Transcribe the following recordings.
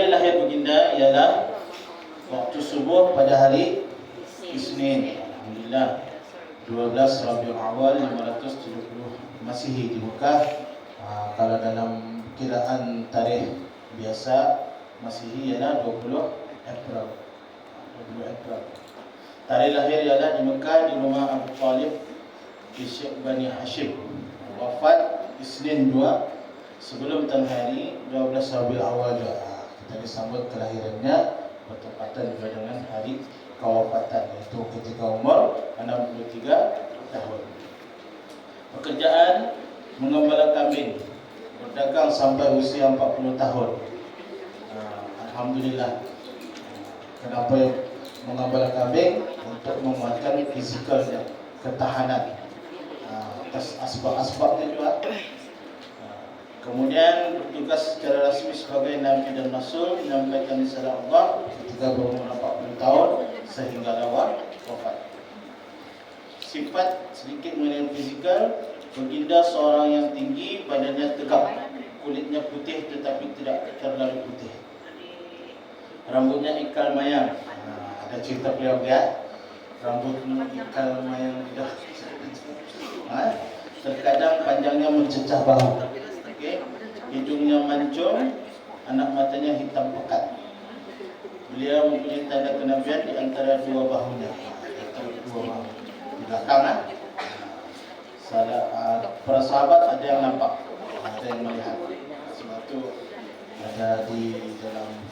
Ialah lahir baginda ialah Waktu subuh pada hari Isnin. Alhamdulillah. 12 Rabiul Awal 570 Masihi di Mekah. Ha, Kalau dalam kiraan tarikh biasa Masihi ialah 20 April. 20 April. Tarikh lahir ialah di Mekah di rumah Abu Talib di Syekh Bani Hashim. Wafat Isnin 2 Sebelum tengah hari 12 Rabiul Awal. juga kita disambut kelahirannya bertepatan juga dengan hari kewafatan iaitu ketika umur 63 tahun. Pekerjaan mengembala kambing berdagang sampai usia 40 tahun. Ha, Alhamdulillah. Kenapa mengembala kambing? Untuk menguatkan fizikalnya, ketahanan. Ha, Atas asbab-asbabnya juga. Kemudian bertugas secara rasmi sebagai Nabi dan Rasul menyampaikan risalah Allah ketika berumur 40 tahun sehingga lawat wafat. Sifat sedikit mengenai fizikal, baginda seorang yang tinggi, badannya tegap, kulitnya putih tetapi tidak terlalu putih. Rambutnya ikal mayang. Ha, ada cerita beliau ya. Rambut ikal mayang dah. Ha? Terkadang panjangnya mencecah bahu. Hidungnya mancung, anak matanya hitam pekat. Beliau mempunyai tanda kenabian di antara dua bahunya. Antara dua bahu. Di belakang ah. Salah, uh, para sahabat ada yang nampak, ada yang melihat. Sebab itu ada di dalam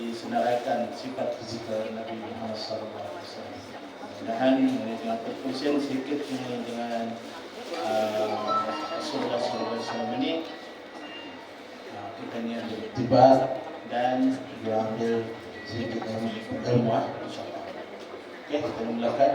disenaraikan sifat fizikal Nabi Muhammad SAW. Mudah-mudahan dengan perkongsian sedikit dengan uh, ini uh, kita ni ambil tiba dan dia ambil sedikit ilmu. Okey, kita mulakan.